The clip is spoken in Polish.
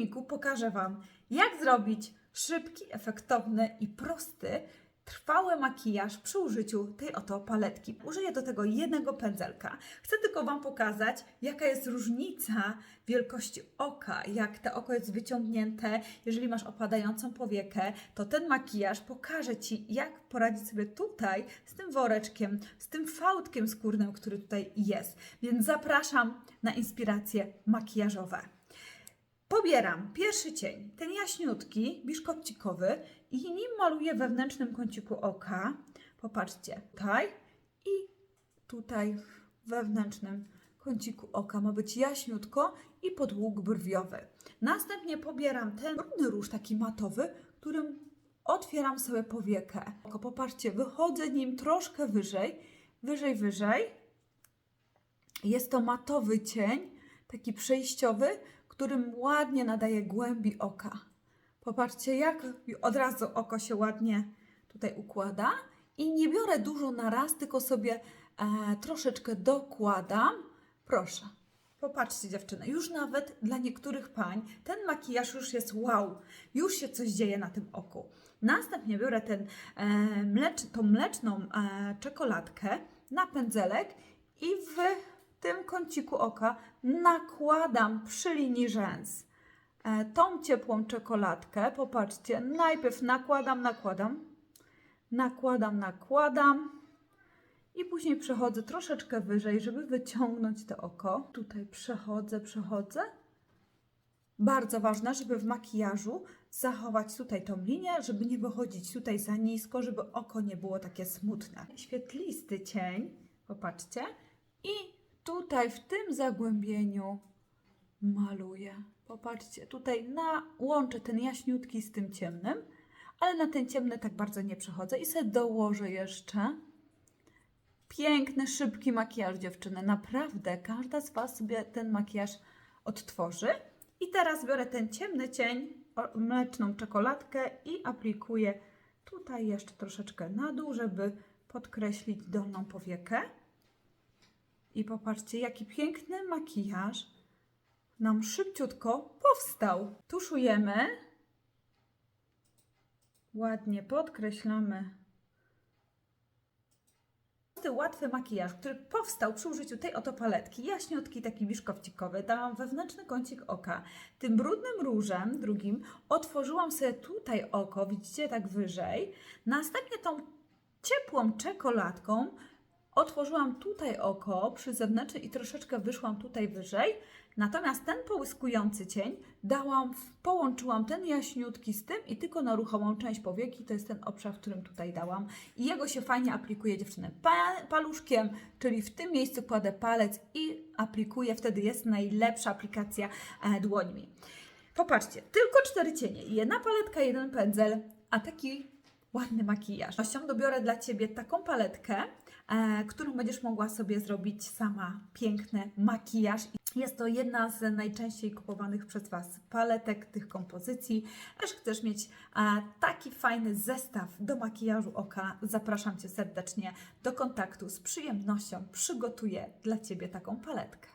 filmiku pokażę Wam, jak zrobić szybki, efektowny i prosty, trwały makijaż przy użyciu tej oto paletki. Użyję do tego jednego pędzelka. Chcę tylko Wam pokazać, jaka jest różnica wielkości oka, jak to oko jest wyciągnięte. Jeżeli masz opadającą powiekę, to ten makijaż pokaże Ci, jak poradzić sobie tutaj z tym woreczkiem, z tym fałdkiem skórnym, który tutaj jest. Więc zapraszam na inspiracje makijażowe. Pobieram pierwszy cień, ten jaśniutki, biszkopcikowy i nim maluję we wewnętrznym kąciku oka. Popatrzcie, tutaj i tutaj w wewnętrznym kąciku oka ma być jaśniutko i podług brwiowy. Następnie pobieram ten brudny róż taki matowy, którym otwieram sobie powiekę. Popatrzcie, wychodzę nim troszkę wyżej, wyżej, wyżej. Jest to matowy cień, taki przejściowy, którym ładnie nadaje głębi oka. Popatrzcie, jak od razu oko się ładnie tutaj układa. I nie biorę dużo na raz, tylko sobie e, troszeczkę dokładam. Proszę, popatrzcie dziewczyny, już nawet dla niektórych pań ten makijaż już jest wow, już się coś dzieje na tym oku. Następnie biorę ten, e, mlecz, tą mleczną e, czekoladkę na pędzelek i w tym kąciku oka nakładam przy linii rzęs e, tą ciepłą czekoladkę. Popatrzcie, najpierw nakładam, nakładam, nakładam, nakładam i później przechodzę troszeczkę wyżej, żeby wyciągnąć to oko. Tutaj przechodzę, przechodzę. Bardzo ważne, żeby w makijażu zachować tutaj tą linię, żeby nie wychodzić tutaj za nisko, żeby oko nie było takie smutne. Świetlisty cień, popatrzcie. I tutaj w tym zagłębieniu maluję. Popatrzcie, tutaj na, łączę ten jaśniutki z tym ciemnym, ale na ten ciemny tak bardzo nie przechodzę i sobie dołożę jeszcze. Piękny, szybki makijaż dziewczyny. Naprawdę, każda z Was sobie ten makijaż odtworzy. I teraz biorę ten ciemny cień, mleczną czekoladkę i aplikuję tutaj jeszcze troszeczkę na dół, żeby podkreślić dolną powiekę. I popatrzcie, jaki piękny makijaż nam szybciutko powstał. Tuszujemy. Ładnie podkreślamy. Łatwy makijaż, który powstał przy użyciu tej oto paletki, jaśniutki, taki biszkowcikowy, dałam wewnętrzny kącik oka. Tym brudnym różem, drugim, otworzyłam sobie tutaj oko, widzicie, tak wyżej. Następnie tą ciepłą czekoladką otworzyłam tutaj oko przy zewnętrznej i troszeczkę wyszłam tutaj wyżej. Natomiast ten połyskujący cień dałam, połączyłam ten jaśniutki z tym i tylko na ruchomą część powieki, to jest ten obszar, w którym tutaj dałam. I jego się fajnie aplikuje dziewczyny pa, paluszkiem, czyli w tym miejscu kładę palec i aplikuję, wtedy jest najlepsza aplikacja e, dłońmi. Popatrzcie, tylko cztery cienie, jedna paletka, jeden pędzel, a taki ładny makijaż. Nością dobiorę dla Ciebie taką paletkę, e, którą będziesz mogła sobie zrobić sama piękny makijaż. Jest to jedna z najczęściej kupowanych przez Was paletek tych kompozycji. Jeśli chcesz mieć e, taki fajny zestaw do makijażu oka, zapraszam Cię serdecznie do kontaktu. Z przyjemnością przygotuję dla Ciebie taką paletkę.